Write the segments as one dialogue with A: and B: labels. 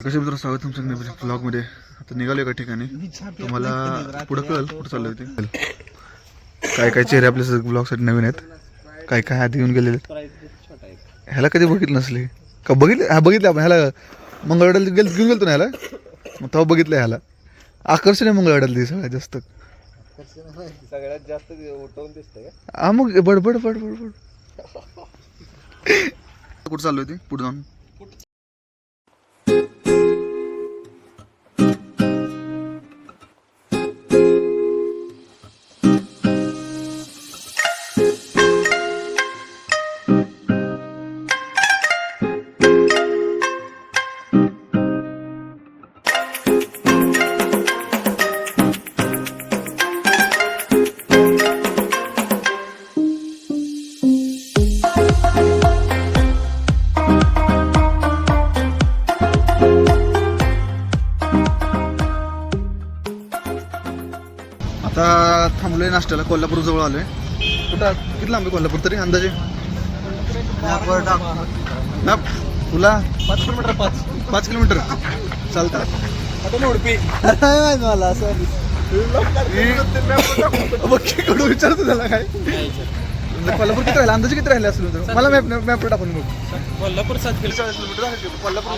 A: कसे मित्र स्वागत तुमचं नवीन ब्लॉगमध्ये आता निघालो एका ठिकाणी. तुम्हाला पुढं कळेल कुठं चाललं ते. काय काय चेहरे आपल्या ब्लॉगसाठी नवीन आहेत? काय काय आधी येऊन गेलेले आहेत? ह्याला कधी बघितलं नसले. का बघितले? हा बघितलं आपण. ह्याला मंगळवाड्याला गेल घेऊन गेलतो ना ह्याला? मग तेव्हा बघितलं ह्याला. आकर्षण आहे मंगळवाड्याला ते सगळ्यात जास्त.
B: सगळ्यात जास्त
A: हा मग बडबड बड बड कुठं चाललो होती पुढे जाऊन. आहे कोल्हापूर तरी अंदाजे? ना तुला?
B: पाच किलोमीटर पाच.
A: पाच किलोमीटर. चालतं.
B: आता मोडपी मला सॉरी
A: कडू विचारतो त्याला काय. कोल्हापूर किती राहिला? अंदाजे किती राहिले असेल तुझं? मला मॅप मॅप टाकून बघ.
B: कोल्हापूर सात
A: किलोमीटर. कोल्हापूर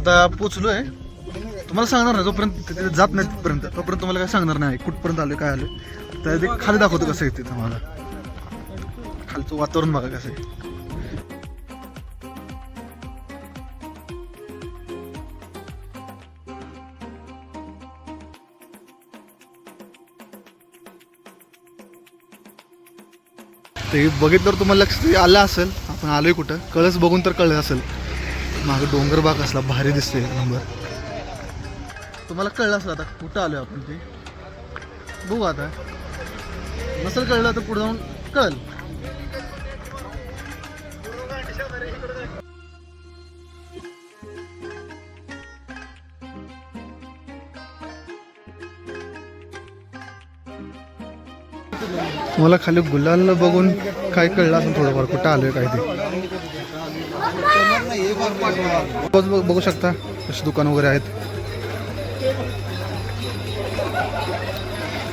A: आता पोचलोय. तुम्हाला सांगणार नाही जोपर्यंत तिथे जात नाही तिथपर्यंत. तोपर्यंत तुम्हाला काय सांगणार नाही. कुठपर्यंत आलोय काय आलं तर ते खाली दाखवतो कसं आहे तिथे मला खालचं वातावरण बघा कसं आहे. ते बघितल्यावर तुम्हाला लक्ष आलं असेल. आपण आलोय कुठं? कळस बघून तर कळलं असेल. मागे डोंगर बाग असला भारी दिसते एक नंबर. तुम्हाला कळलं असलं आता कुठं आलो आपण ते? बघू आता. नसेल कळलं तर पुढे जाऊन कळल. तुम्हाला खाली गुलाल बघून काय कळलं असं थोडंफार कुठं आलोय काय ते? बघ- बघू शकता अशी दुकान वगैरे आहेत.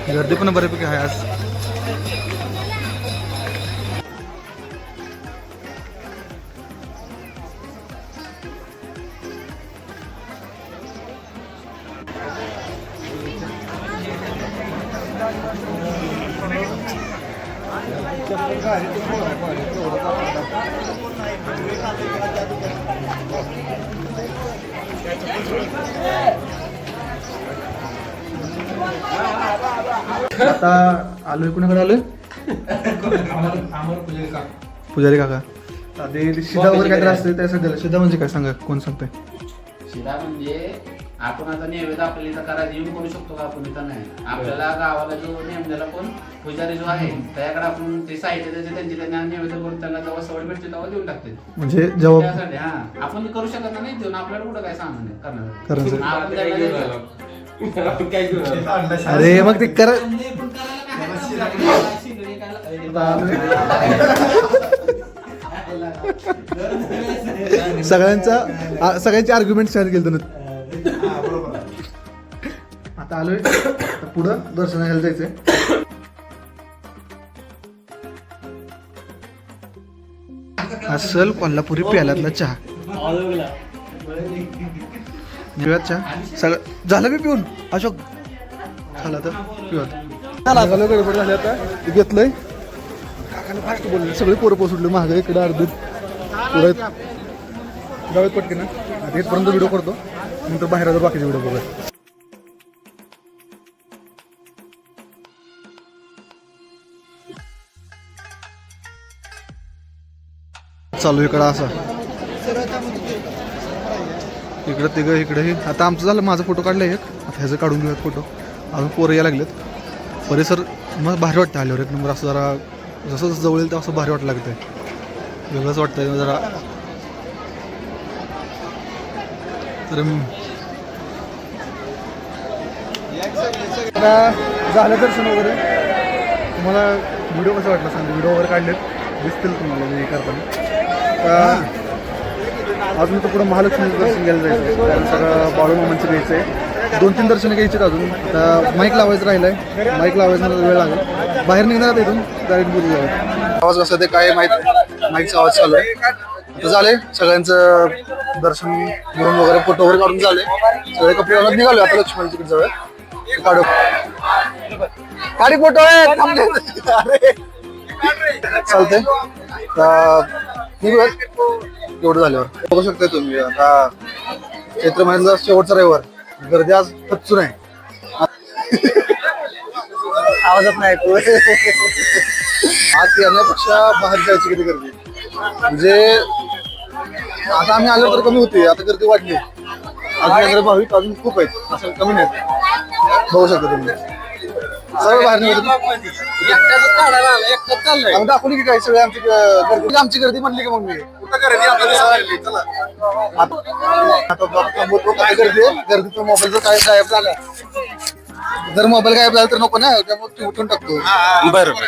A: गर्दी पण बऱ्यापैकी आहे आज. आता आलोय कुणाकडे आलोय? पुजारी काका. आधी ते शिदा वगैरे काहीतरी असते त्या सगळ्याला शिदा म्हणजे काय सांगा? कोण सांगतंय?
C: शिदा म्हणजे आपण आता नैवेद्य आपल्याला इथं करायला येऊन करू शकतो का आपण इथं नाही आपल्याला गावाला जो नेमलेला कोण पुजारी जो आहे त्याकडे आपण ते साहित्य त्याचे त्यांचे त्यांना नैवेद्य करून त्यांना जेव्हा सवड भेटते तेव्हा देऊन टाकते
A: म्हणजे जेव्हा
C: त्यासाठी हा आपण करू शकत नाही देऊन आपल्याला कुठं काय सांगणार करणार
A: करायचं.
C: आपण त्यांना देतो.
A: अरे मग ते कर
C: नाही, पण करायला काय लागणार? शिंगडी काय-
A: सगळ्यांचा आ- सगळ्यांचे आर्ग्युमेंट शेअर केलं आता आलोय. पुढं दर्शन घ्यायला जायचंय. असल कोल्हापुरी प्यालातला चहा. चहा. सगळं झालं मी पिऊन? अशोक झालं तर पिऊयात. झालं गडबड झाली आता. घेतलंय. काकाने फास्ट बोलले. सगळे पोरं पोसुटले मागं इकडे अर्धे पुढे जाऊयात पटकन. आता इथपर्यंत व्हिडिओ करतो. नंतर बाहेर बाकीचे व्हिडिओ बघूया चालू इकडं असा. इकडं तिघं इकडे हे आता आमचं झालं माझा फोटो काढला एक. आता ह्याचं काढून घेऊयात फोटो. अजून पोरं यायला लागलेत. परिसर मग भारी वाटतं आल्यावर. एक नंबर असं जरा जसं जसं जवळ येईल तसं भारी वाटलं लागतंय. वेगळंच वाटतंय जरा. तर झालं दर्शन वगैरे. तुम्हाला व्हिडिओ कसं वाटलं सांगा? व्हिडिओ वगैरे काढलेत. दिसतील तुम्हाला हे करताना. आता अजून तर पुढं महालक्ष्मीचं दर्शन घ्यायला जायचं कारण सगळं बाळूमामांचं घ्यायचं आहे. दोन तीन दर्शन घ्यायचे अजून. आता माईक लावायचं राहिलं आहे माईक लावायचं वेळ लागेल. बाहेर निघणार आता इथून डायरेक्ट बोलू जाऊ. आवाज कसा ते काय माहीत? माईकचा आवाज चालू आहे. आता झाले सगळ्यांचं दर्शन घेऊन वगैरे फोटो वगैरे काढून झाले. सगळे कपडे घालून निघालो आता लक्ष्मण तिकडे काढू. काढी फोटो आहे चालते निघूयात एवढं झाल्यावर. बघू शकता तुम्ही आता चैत्र महिन्याचा शेवटचा रविवार. गर्दी आज खच्चून आहे आवाजात नाही ऐकू आज येण्यापेक्षा बाहेर जायची किती गर्दी. म्हणजे आता आम्ही आलो तर कमी होती आता गर्दी वाढली. येणारे भाविक अजून खूप आहेत असं कमी नाहीत. बघू शकता तुम्ही. सर्व बाहेर निघत दाखवली की काय सगळे आमची गर्दी. आमची गर्दी म्हणली की मग मी. गर्दी? काय गर्दी आहे. गर्दीतून मोबाईलचं काय गायब झाला. जर मोबाईल गायब झाला तर नको ना त्यामुळे ते उठून टाकतो.
B: बरोबर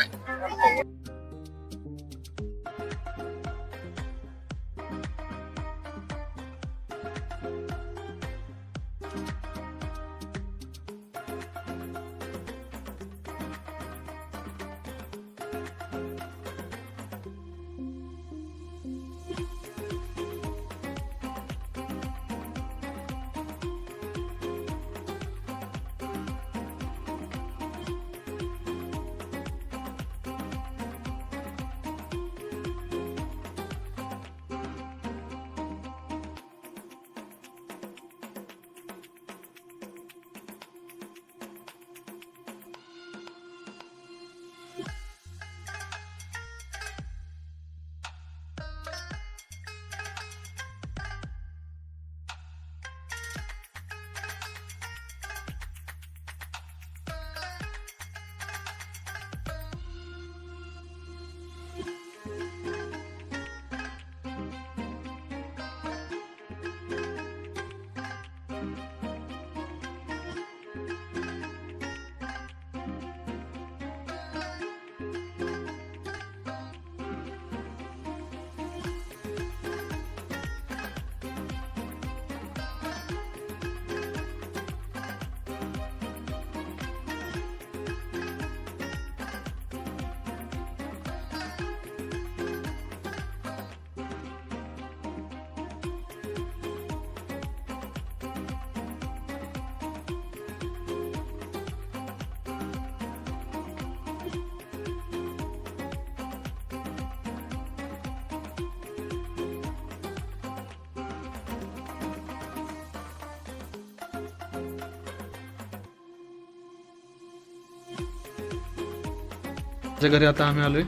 A: माझ्या घरी आता आम्ही आलोय.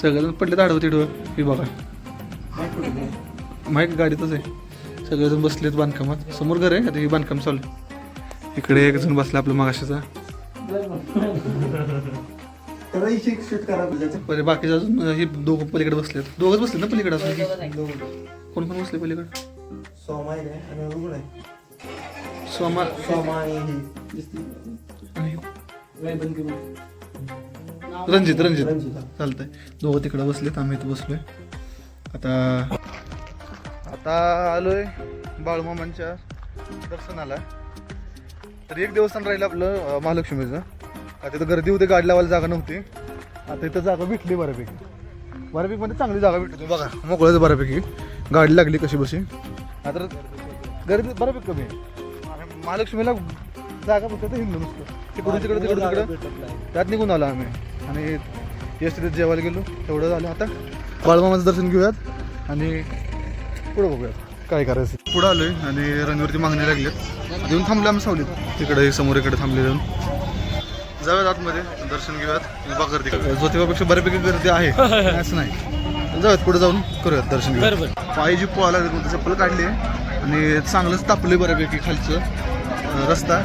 A: सगळेजण पडले आडवं तिडवं ही बघा. माईक गाडीतच आहे. सगळेजण बसलेत बांधकामात. समोर घर आहे. आता ही बांधकाम चालू आहे. इकडे एक जण बसला आपला मागाशीचा. पहिले बाकीचे अजून हे दोघं पलीकडे बसलेत. दोघंच बसले ना पलीकडे अजून? कोण कोण बसले पलीकडे? सोमा आणि रणजित रणजित. चालतंय. दोघं तिकडे बसलेत आम्ही इथं बसलोय. आता आता आलोय बाळूमामांच्या दर्शनाला. तर एक देवस्थान राहिलं आपलं महालक्ष्मीचं. आता तिथं गर्दी होती गाडी लावायला जागा नव्हती. आता इथं जागा भेटली बऱ्यापैकी. बऱ्यापैकी म्हणजे चांगली जागा भेटली. बघा मोकळंच बऱ्यापैकी. गाडी लागली कशी बशी. आता गर्दी बऱ्यापैकी कमी आहे. महालक्ष्मीला जागा फक्त हिंदू नुसतं. तिकडून तिकडे तिकडून तिकडे. त्यात निघून आलो आम्ही. आणि तिथे जेवायला गेलो. तेवढं झालं आता. बाळमामाचं दर्शन घेऊयात आणि पुढं बघूयात काय करायचं. पुढं आलोय आणि रंगावरती मागणी लागलेत येऊन थांबलो आम्ही सावलीत. तिकडे समोर इकडे थांबले जाऊन. जाऊयात आतमध्ये. दर्शन घेऊयात. बघा गर्दी. ज्योतिबापेक्षा बऱ्यापैकी गर्दी आहे. असं नाही. जाऊयात पुढे जाऊन करूयात दर्शन घेऊयात पायी जी पोहायला चप्पल काढली आहे. आणि चांगलंच तापले बऱ्यापैकी खालचं. रस्ता.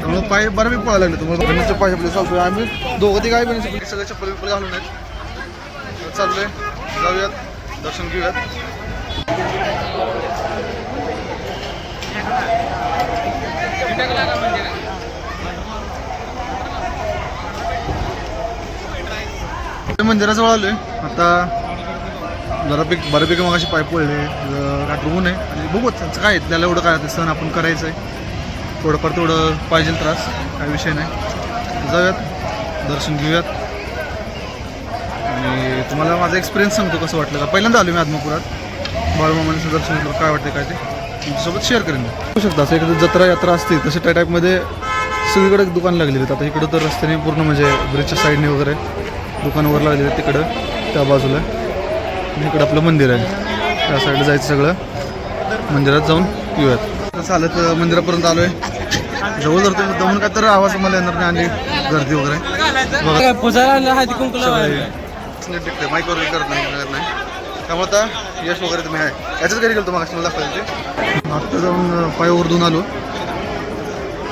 A: त्यामुळे पाय बरं पळायला लागले. तुम्हाला गणेशचे पाय आपले चालतोय. आम्ही दोघं ते काय गणेश सगळे चप्पल बिप्पल घालून आहेत. चाललोय जाऊयात. दर्शन घेऊयात. मंदिराजवळ आलोय. आता बऱ्यापैकी बऱ्यापैकी मग अशी पाय पडले. काय ऊन आहे. आणि बघूच त्यांचं काय त्याला एवढं काय सण आपण करायचं आहे थोडंफार थोडं पाहिजे त्रास काही विषय नाही. जाऊयात दर्शन घेऊयात. आणि तुम्हाला माझा एक्सपिरियन्स सांगतो कसं वाटलं का. पहिल्यांदा आलो मी आत्मापुरात बाळूमामांचं दर्शन घेतलं काय वाटतं काय ते. तुमच्यासोबत शेअर करेन मी. बघू शकता असं इकडे जत्रा यात्रा असते तसे त्या टाईपमध्ये सगळीकडे दुकान लागलेली आहेत. आता इकडं तर रस्त्याने पूर्ण म्हणजे ब्रिजच्या साईडने वगैरे दुकान वगैरे लागलेले आहेत तिकडं त्या बाजूला. आणि इकडं आपलं मंदिर आहे. त्या साईडला जायचं सगळं. मंदिरात जाऊन येऊयात. चालत मंदिरापर्यंत मंदिरापर्यंत आहे जवळ जर तुम्ही दमून काय तर आवाज मला येणार नाही आणि गर्दी वगैरे. करत नाही करत नाही. त्यामुळे आता यश वगैरे तुम्ही आहे. याच्याच घरी गेलो तुम्हाला मला आत्ता जाऊन पाय ओरडून आलो.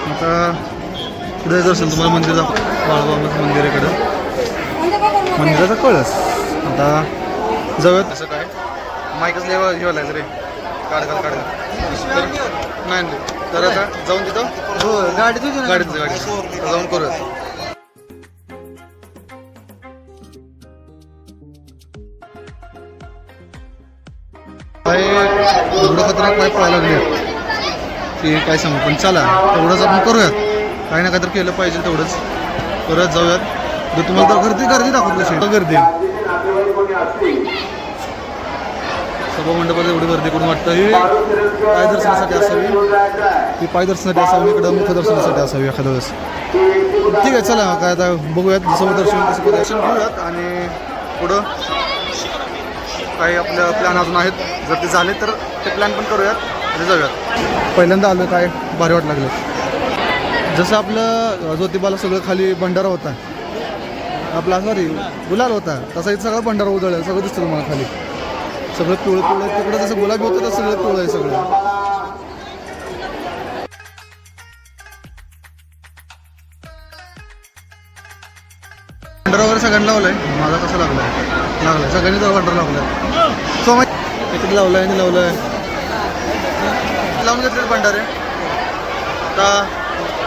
A: आता पुढे दर्शन तुम्हाला मंदिर दाखव बाळबाबाचं मंदिराचा कळस. आता जाऊयात. असं काय? माईकच लिहावं लिहायला रे. काढ काढ काढ. नाही. तर आता जाऊन तिथं? हो गाडी तुझी गाडीच गाडी जाऊन करूयात काय एवढं खतरनाक पाय पळायला लागले की काय सांगू पण चला तेवढंच आपण करूयात. काही ना काहीतरी केलं पाहिजे तेवढंच. परत जाऊयात. जर तुम्हाला तर गर्दी गर्दी दाखवत गर्दी. सभा एवढी गर्दी करून वाटतं. ही पायदर्शनासाठी असावी. ही पाय दर्शनासाठी असावी इकडं मुख्य दर्शनासाठी असावी एखाद्या वेळेस. ठीक आहे चला काय आता बघूयात. जसं दर्शन तसं दर्शन घेऊयात आणि पुढं काही आपलं प्लॅन अजून आहेत. जर ते झाले तर ते प्लॅन पण करूयात आणि जाऊयात. पहिल्यांदा आलो काय भारी वाट लागलं. जसं आपलं ज्योतिबाला सगळं खाली भंडारा होता. आपला सॉरी गुलाल होता. तसा इथं सगळं भंडारा उजळलं. सगळं दिसतं तुम्हाला खाली. सगळं पिवळं पिवळं तिकडं जसं गुलाबी होतं तसं सगळं पिवळं आहे सगळं. भंडारा वगैरे सगळ्यांना लावलाय. माझा कसं लागलाय? लागलाय. सगळ्यांनी तर भंडारा लावलाय. सो मग इकडे लावलाय आणि लावलाय. लावून घेतले भंडारे आता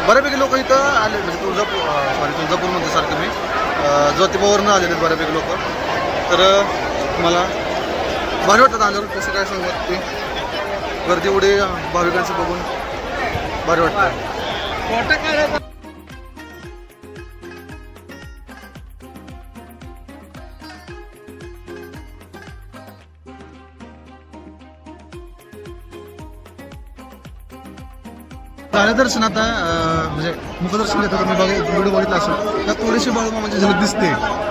A: बऱ्यापैकी लोक इथं आले. म्हणजे तुळजापूर सॉरी तुळजापूरमध्ये सारखं मी. ज्योतिबावरनं आलेले बऱ्यापैकी लोक. तर मला भारी वाटतं आल्यावर कसं काय सांगत ते. गर्दी एवढी भाविकांचं बघून. भारी वाटतं. झालं दर्शन आता म्हणजे मुखदर्शन घेतो तुम्ही बघा व्हिडिओ बघितला असेल तर थोडीशी बाळू म्हणजे झलक दिसते.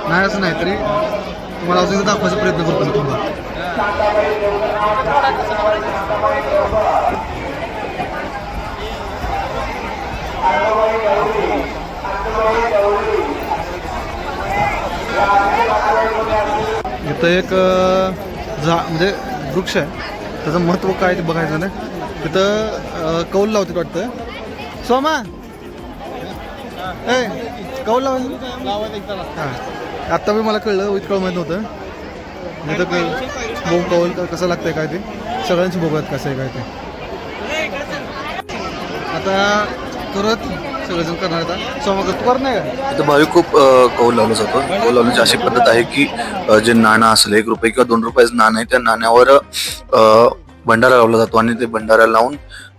A: नाही असं नाही तरी तुम्हाला अजून दाखवायचा प्रयत्न करतो मी तुम्हाला. इथं एक झा म्हणजे वृक्ष आहे. त्याचं महत्त्व काय ते बघायचं ना तिथं कौल लावतात वाटतं. सोमा! ए कौल लावायचं हां. आत्ता मी मला कळलं इतकं माहीत नव्हतं. तर भोग कौल कसं लागतंय काय ते? सगळ्यांची भोगत कसं आहे काय ते. आता करत सगळेजण करणार आता सोमा तू करणार का?
B: भाविक खूप कौल लावला जातो. कौल लावण्याची अशी पद्धत आहे की जे नाणं असेल एक रुपये किंवा दोन रुपयाचं नाणं आहे त्या नाण्यावर भंडारा लावला जातो आणि ते भंडारा लावून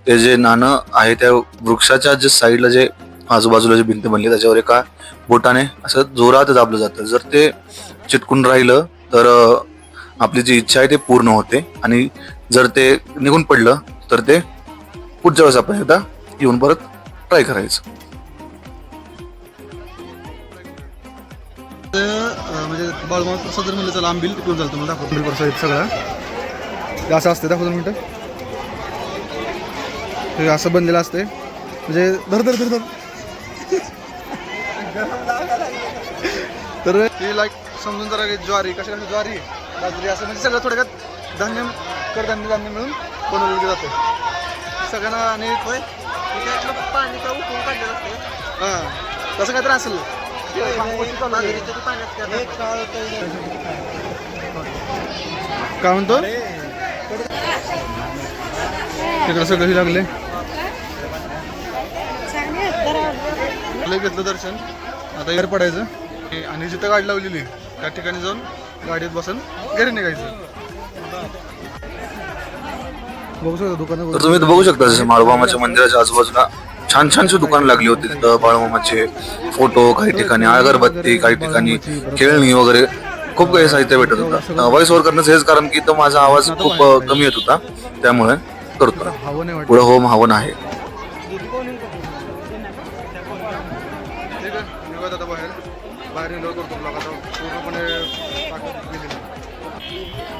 B: ते जे नाणं आहे त्या वृक्षाच्या जे साईडला जे आजूबाजूला जे भिंत बनली त्याच्यावर एका बोटाने असं जोरात दाबलं जातं. जर ते चिटकून राहिलं तर आपली जी इच्छा आहे ते पूर्ण होते. आणि जर ते निघून पडलं तर ते पुढच्या वेळेस आपण एकदा येऊन परत ट्राय करायचं.
A: म्हणजे बाळमाव प्रसाद जर म्हणलं तर लांब बिल तिकडून चालतं मला दाखवतो. प्रसाद इथं सगळं. हे असं असते दाखवतो मिनटं. हे असं बनलेलं असते म्हणजे धर धर धर धर. तर हे लाईक समजून जरा की ज्वारी कशा कशा ज्वारी? बाजरी असं म्हणजे सगळं थोडक्यात धान्य कडधान्य धान्य मिळून बनवलं जातं सगळ्यांना आणि
D: पाणी का उकळून काढलेलं असतं
A: हां. तसं काय तर असेल. काय म्हणतो? तिकडे सगळं लागले लय घेतलं दर्शन. आता एर पडायचं. हे- आणि जिथं गाडी लावलेली त्या ठिकाणी जाऊन गाडीत बसून घरी निघायचं. बघू शकता दुकानं
B: तर तुम्ही इथं बघू शकता जसं बाळूमामाच्या मंदिराच्या आजूबाजूला छान छानशी दुकान लागली होती. तिथं बाळूमामाचे फोटो काही ठिकाणी अगरबत्ती काही ठिकाणी खेळणी वगैरे खूप काही साहित्य भेटत होतं. व्हॉइस ओव्हर करण्याचं हेच कारण की तो माझा आवाज खूप कमी येत होता. त्यामुळे करतो. पुढे होम हवन आहे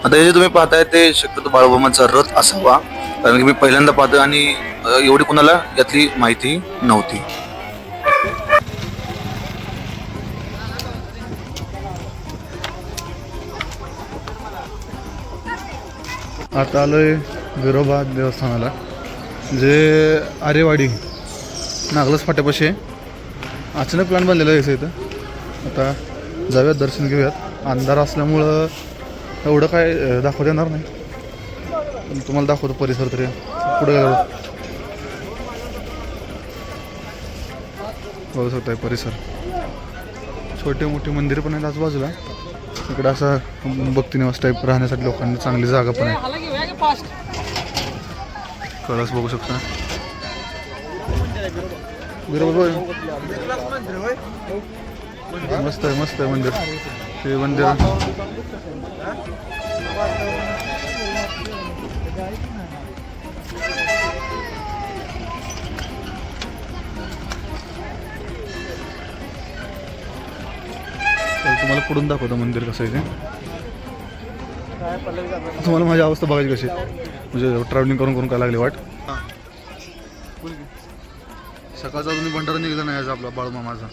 A: आता
B: हे जे तुम्ही पाहताय ते शक्यतो बाळूमामाचा रथ असावा कारण की मी पहिल्यांदा पाहतोय आणि एवढी कुणाला यातली माहिती नव्हती.
A: आता आलोय विरोबा देवस्थानाला जे आरेवाडी नागलस फाट्यापाशी आहे. अचानक प्लॅन बनलेला आहे इथं. आता जाऊयात दर्शन घेऊयात. अंधार असल्यामुळं एवढं काय अं, दाखवता येणार नाही. पण तुम्हाला दाखवतो परिसर तरी. पुढे बघू शकताय परिसर. छोटे मोठे मंदिर पण आहेत आजूबाजूला. इकडं असा भक्तिनिवास टाईप राहण्यासाठी लोकांनी चांगली जागा पण आहे. कळस बघू शकता. मस्त आहे मस्त आहे मंदिर. ते मंदिर. तुम्हाला पुढून दाखवतो मंदिर कसं आहे ते. तुम्हाला माझी अवस्था बघायची कशी म्हणजे ट्रॅव्हलिंग करून करून काय लागली वाट. सकाळचा अजून भंडारा निघला नाही आज आपला माझा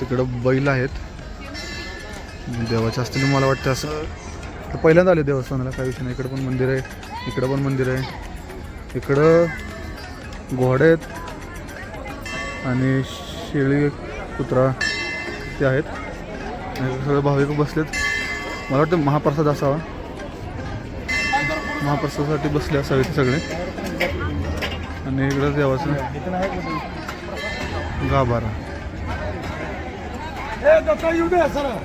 A: तिकडं बैल आहेत. देवाच्या असतील मला वाटतं असं तर पहिल्यांदा आले देवस्थानाला काही विषय नाही. इकडं पण मंदिर आहे इकडं पण मंदिर आहे. इकडं घोडे आहेत आणि शेळी कुत्रा ते आहेत. सगळे भाविक बसलेत. मला वाटतं महाप्रसाद असावा. महाप्रसादासाठी बसले असावे ते सगळे. आणि इकडं देवाचं गाभारा.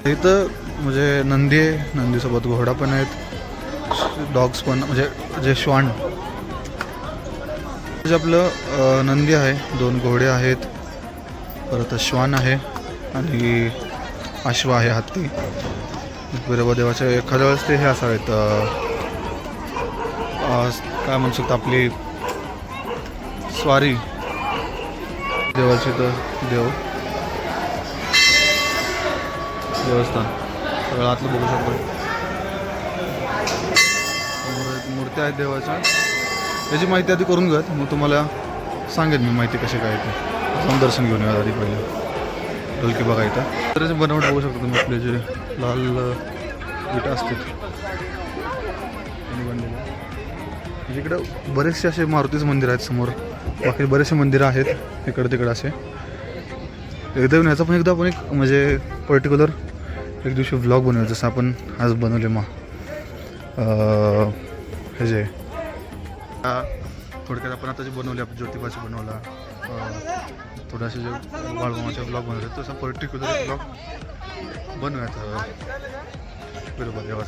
A: इथं म्हणजे नंदी आहे. नंदीसोबत घोडा पण आहेत. डॉग्स पण म्हणजे जे श्वान. म्हणजे आपलं नंदी आहे. दोन घोडे आहेत. परत श्वान आहे. आणि अश्व आहे हत्ती. बिरोबा देवाच्या एखाद्या वेळेस ते हे असावेत काय म्हणू शकतो आपली स्वारी. देवाची तर देव. देवस्थान सगळं आतलं बघू शकतो. समोर एक मूर्त्या आहेत देवाच्या. याची माहिती आधी करून घ्यात मग तुम्हाला सांगेन मी माहिती कशी काय ते. जाऊन दर्शन घेऊन या आधी पहिले. ढोलकी बघा इथं. तर याचे बघू शकता तुम्ही आपले जे लाल विटा असतात. इकडं बरेचसे असे मारुतीचं मंदिर आहेत समोर. बाकी बरेचसे मंदिरं आहेत. इकडं तिकडं असे. एकदा येऊन याचा पण एकदा आपण एक म्हणजे पर्टिक्युलर एक दिवशी व्लॉग बनवूया जसं आपण आज बनवले मा. हे जे. थोडक्यात आपण आता जे बनवले आपण ज्योतिबाचे बनवला. अं, जे बाळगोमाचे ब्लॉग बनवले तसं पर्टिक्युलर ब्लॉग बनवूयात. बरोबर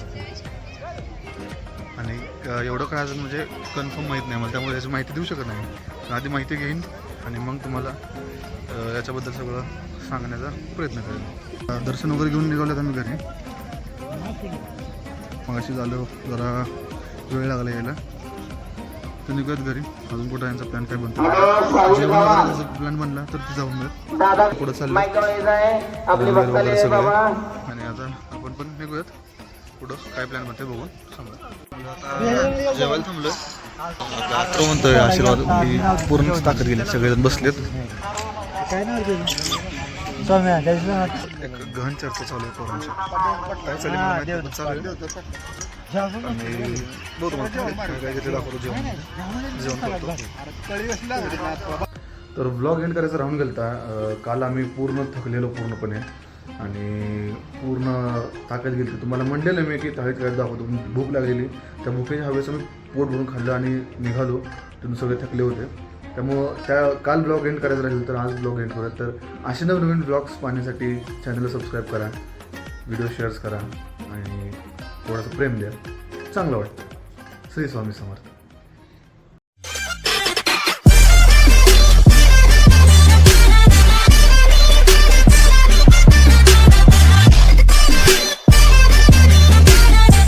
A: आणि एवढं काय अजून म्हणजे कन्फर्म माहीत नाही मला त्यामुळे याची माहिती देऊ शकत नाही. आधी माहिती घेईन आणि मग तुम्हाला याच्याबद्दल सगळं सांगण्याचा प्रयत्न करेन. दर्शन वगैरे घेऊन निघाले आम्ही घरी. मग अशी झालं जरा वेळ लागला यायला. तर निघूयात घरी. अजून कुठं यांचा प्लॅन काय बनतो जेवण वगैरे प्लॅन बनला तर ते जाऊन मिळत पुढं चाललं. वगैरे सगळे.
D: बाबा.
A: आणि आता आपण पण निघूयात. पुढं काय प्लॅन म्हणते बघून सांगू आता जेवायला आत्रो म्हणतोय आशीर्वाद पूर्ण ताकद गेली. सगळेजण बसलेत. एक गहन चर्चा चालू आहे पोरांची. काय मला माहिती नाही, पण आणि बघू तुम्हाला काय काय घेतलं दाखवतो जेवण. जेवण करतो. तर ब्लॉग एंड करायचं राहून गेलता. अं, काल आम्ही पूर्ण थकलेलो पूर्णपणे. आणि पूर्ण ताकद गेली. तुम्हाला म्हणलेलं मी की थाळीत काय दाखवतो. भूक लागलेली. त्या भुकेच्या हवेस आम्ही पोट भरून खाल्लं आणि निघालो. तुम्ही सगळे थकले होते. त्यामुळं त्या काल ब्लॉग एंड करायचं राहील तर आज ब्लॉग एंड करूया. तर असे नवनवीन ब्लॉग्स पाहण्यासाठी चॅनलला सबस्क्राईब करा व्हिडिओ शेअर्स करा आणि थोडंसं प्रेम द्या. चांगलं वाटतं. श्री स्वामी समर्थ.